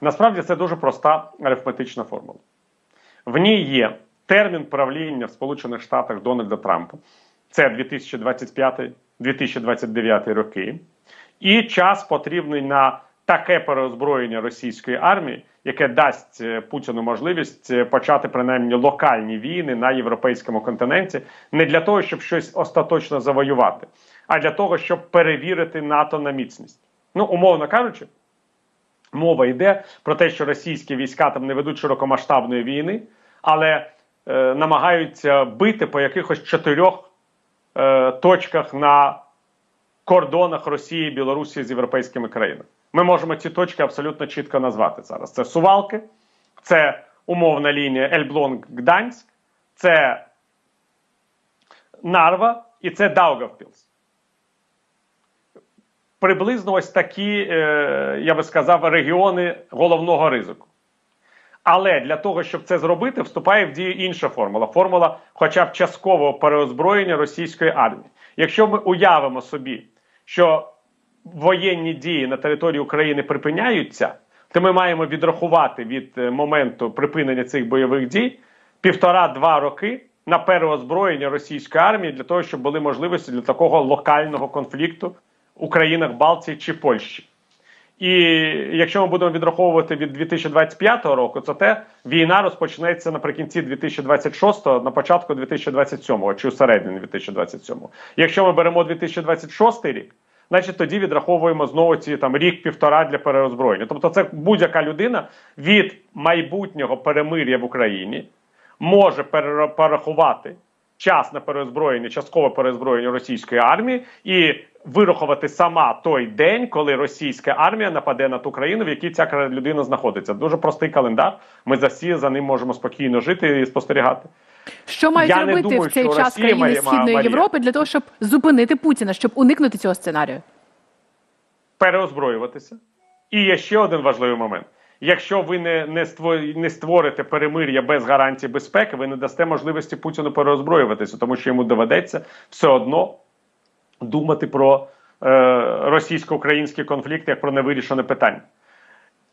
Насправді це дуже проста арифметична формула. В ній є термін правління в Сполучених Штатах Дональда Трампа. Це 2025-2029 роки. І час потрібний на таке переозброєння російської армії, яке дасть е, Путіну можливість е, почати принаймні локальні війни на європейському континенті, не для того, щоб щось остаточно завоювати, а для того, щоб перевірити НАТО на міцність. Ну, умовно кажучи, мова йде про те, що російські війська там не ведуть широкомасштабної війни, але е, намагаються бити по якихось чотирьох е, точках на кордонах Росії, Білорусі з європейськими країнами. Ми можемо ці точки абсолютно чітко назвати зараз. Це Сувалки, це умовна лінія Ельблонг Гданськ, це Нарва і це Даугавпілс. Приблизно ось такі, е, я би сказав, регіони головного ризику. Але для того, щоб це зробити, вступає в дію інша формула формула, хоча б часткового переозброєння російської армії. Якщо ми уявимо собі, що воєнні дії на території України припиняються, то ми маємо відрахувати від е, моменту припинення цих бойових дій півтора-два роки на переозброєння російської армії для того, щоб були можливості для такого локального конфлікту у країнах Балтії чи Польщі. І якщо ми будемо відраховувати від 2025 року, то те війна розпочнеться наприкінці 2026, на початку 2027 чи у середині 2027. Якщо ми беремо 2026 рік, значить тоді відраховуємо знову ці там рік-півтора для переозброєння. Тобто, це будь-яка людина від майбутнього перемир'я в Україні може перера- порахувати час на переозброєння, часткове переозброєння російської армії і вирахувати сама той день, коли російська армія нападе на ту країну, в якій ця людина знаходиться. Дуже простий календар. Ми за всі за ним можемо спокійно жити і спостерігати. Що мають Я робити думаю, в цей час Росія країни має- Східної Марія. Європи для того, щоб зупинити Путіна, щоб уникнути цього сценарію? переозброюватися. І є ще один важливий момент. Якщо ви не, не, не створите перемир'я без гарантій безпеки, ви не дасте можливості Путіну переозброюватися, тому що йому доведеться все одно думати про е, російсько-український конфлікт як про невирішене питання.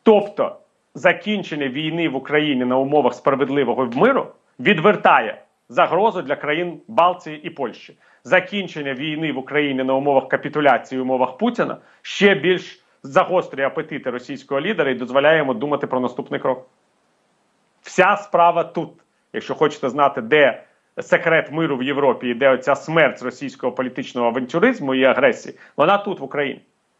Тобто закінчення війни в Україні на умовах справедливого миру відвертає загрозу для країн Балтії і Польщі. Закінчення війни в Україні на умовах капітуляції, умовах Путіна ще більш загострює апетити російського лідера і дозволяє йому думати про наступний крок. Вся справа тут. Якщо хочете знати, де секрет миру в Європі де оця смерть російського політичного авантюризму і агресії, вона тут в Україні.